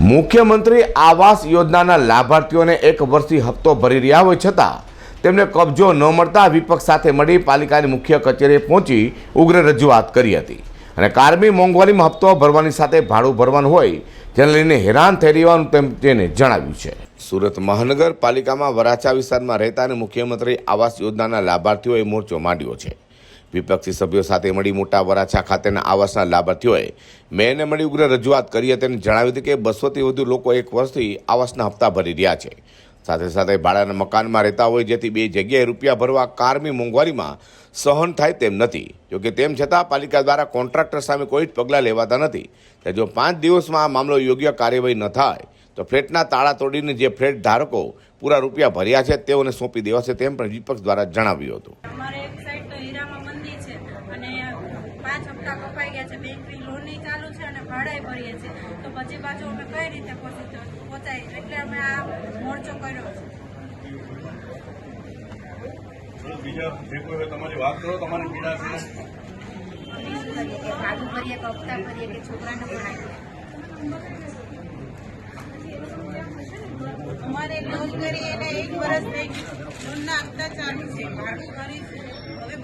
મુખ્યમંત્રી આવાસ યોજનાના લાભાર્થીઓને એક વર્ષથી હપ્તો ભરી રહ્યા હોય છતાં તેમને કબજો ન મળતા વિપક્ષ સાથે મળી પાલિકાની મુખ્ય કચેરીએ પહોંચી ઉગ્ર રજૂઆત કરી હતી. અને કારમી મોંઘવારીમાં હપ્તો ભરવાની સાથે ભાડું ભરવાનું હોય, જેને લઈને હેરાન થઈ રહેવાનું તેમ તેને જણાવ્યું છે. સુરત મહાનગરપાલિકામાં વરાછા વિસ્તારમાં રહેતા અને મુખ્યમંત્રી આવાસ યોજનાના લાભાર્થીઓએ મોરચો માંડ્યો છે. વિપક્ષી સભ્યો સાથે મળી મોટા વરાછા ખાતેના આવાસના લાભાર્થીઓએ મેયરને મળી ઉગ્ર રજૂઆત કરી હતી અને જણાવ્યું હતું કે બસોથી વધુ લોકો એક વર્ષથી આવાસના હપ્તા ભરી રહ્યા છે. સાથે સાથે ભાડાના મકાનમાં રહેતા હોય જેથી બે જગ્યાએ રૂપિયા ભરવા કારમી મોંઘવારીમાં સહન થાય તેમ નથી. જોકે તેમ છતાં પાલિકા દ્વારા કોન્ટ્રાક્ટર સામે કોઈ જ પગલાં લેવાતા નથી. જો પાંચ દિવસમાં આ મામલો યોગ્ય કાર્યવાહી ન થાય, તો ફ્લેટના તાળા તોડીને જે ફ્લેટ ધારકો પૂરા રૂપિયા ભર્યા છે તેઓને સોંપી દેવાશે તેમ પણ વિપક્ષ દ્વારા જણાવ્યું હતું. હીરામાં મંદી છે અને પાંચ હપ્તા કપાઈ ગયા છે બેંકની લોન ચાલુ છે અને ભાડાય ભરીએ છે તો પછી પાછું અમે કઈ રીતે પહોંચી પહોંચાય એટલે અમે આ મોરચો કર્યો છે. બીજા જે કોઈ તમારી વાત કરો તમારી પીડા છે. ફીસ ભરીએ કે ભાડું ભરીએ કે હપ્તા ભરીએ કે છોકરાને ભણાવીએ? અમારે લોન કરી એને એક વર્ષ થઈ ગયું. લોનના હપ્તા ચાલુ છે. ભાડું ભરી છે હવે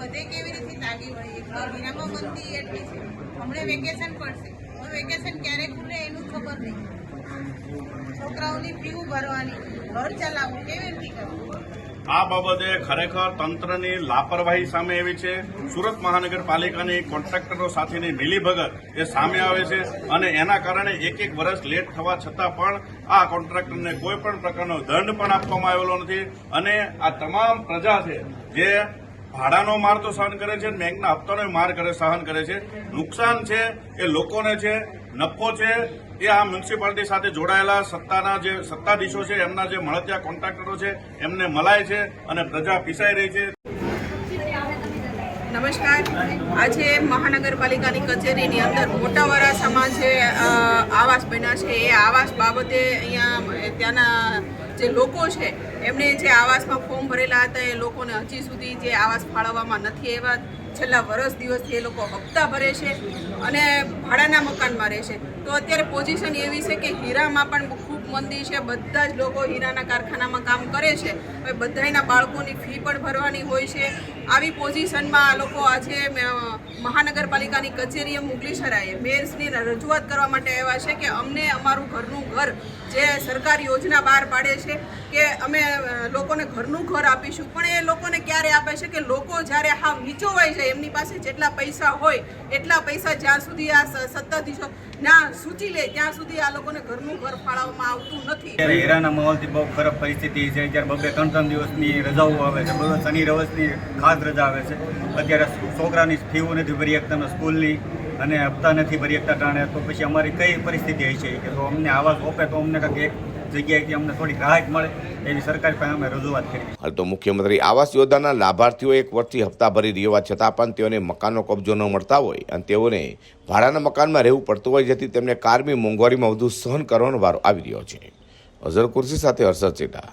બધે કેવી રીતે લાગી વળી એક વિરામો બનતી એટલી છે. હમણાં વેકેશન પડશે. હવે વેકેશન ક્યારે ખુલે એનું ખબર નહીં. છોકરાઓની ફી ભરવાની, ઘર ચલાવવું, કેવી રીતે કરવું? આ બાબતે ખરેખર તંત્રની લાપરવાહી સામે એવી છે. સુરત મહાનગરપાલિકાની કોન્ટ્રાક્ટરો સાથેની મિલીભગત એ સામે આવે છે અને એના કારણે એક એક વર્ષ લેટ થવા છતાં પણ આ કોન્ટ્રાક્ટરને કોઈ પણ પ્રકારનો દંડ પણ આપવામાં આવેલો નથી. અને આ તમામ પ્રજા છે જે ભાડાનો માર તો સહન કરે છે બેંકના હપ્તાનો માર કરે, સહન કરે છે. નુકસાન છે એ લોકોને છે, નફો છે, એ આ મ્યુનિસિપાલિટી સાથે જોડાયેલા સત્તાના જે સત્તાધીશો છે, એમના જે મળતિયા કોન્ટ્રાક્ટરો છે, એમને મલાય છે અને પ્રજા પીસાઈ રહી છે. નમસ્કાર. આજે મહાનગરપાલિકાની કચેરીની અંદર મોટાવાળા સમાજ જે આવાસ બન્યા છે. એ આવાસ બાબતે અહીંયા, ત્યાંના જે લોકો છે એમણે જે આવાસમાં ફોર્મ ભરેલા હતા, એ લોકોને હજી સુધી જે આવાસ ફાળવવામાં નથી એવા છેલ્લા વર્ષ દિવસથી એ લોકો હપ્તા ભરે છે અને ભાડાના મકાનમાં રહે છે. તો અત્યારે પોઝિશન એવી છે કે હીરામાં પણ ખૂબ મંદી છે, બધા જ લોકો હીરાના કારખાનામાં કામ કરે છે. હવે બધાયના બાળકોની ફી પણ ભરવાની હોય છે. આવી પોઝિશનમાં આ લોકો આજે મહાનગરપાલિકાની કચેરીએ મુગલીસરાએ મેયર્સની રજૂઆત કરવા માટે આવ્યા છે કે અમને અમારું ઘરનું ઘર જે સરકાર યોજના બહાર પાડે છે કે અમે લોકોને ઘરનું ઘર આપીશું. પણ એ લોકોને ક્યારે આપે છે કે લોકો જ્યારે હા નીચોવાઈ જાય, એમની પાસે જેટલા પૈસા હોય, એટલા પૈસા જ્યાં સુધી આ સત્તાધીશો ના સૂચી લે, ત્યાં સુધી આ લોકોને ઘરનું ઘર ફાળવવામાં આવતું નથી. ત્યારે હીરાના માહોલથી બહુ ખરાબ પરિસ્થિતિ છે. ત્યારે બબે ત્રણ ત્રણ દિવસની રજાઓ આવે છે, બરોબર? શનિ રવસની ખાસ રજા આવે છે. અત્યારે છોકરાની ફીઓ નથી ભરી શકતા સ્કૂલની અને હપ્તા નથી ભરી શકતા ટાણે તો પછી અમારી કઈ પરિસ્થિતિ હોય છે કે તો અમને આવાજ ઓપે, તો અમને કંઈક એક જગ્યાએથી અમને થોડી રાહત મળે એવી સરકાર પાસે અમે રજૂઆત કરી. હાલ તો મુખ્યમંત્રી આવાસ યોજનાના લાભાર્થીઓ એક વર્ષથી હપ્તા ભરી રહ્યા છતાં પણ તેઓને મકાનનો કબજો ન મળતા હોય અને તેઓને ભાડાના મકાનમાં રહેવું પડતું હોય જેથી તેમને કારમી મોંઘવારીમાં વધુ સહન કરવાનો વારો આવી રહ્યો છે. અઝર કુર્સી સાથે હર્ષદ ચેટા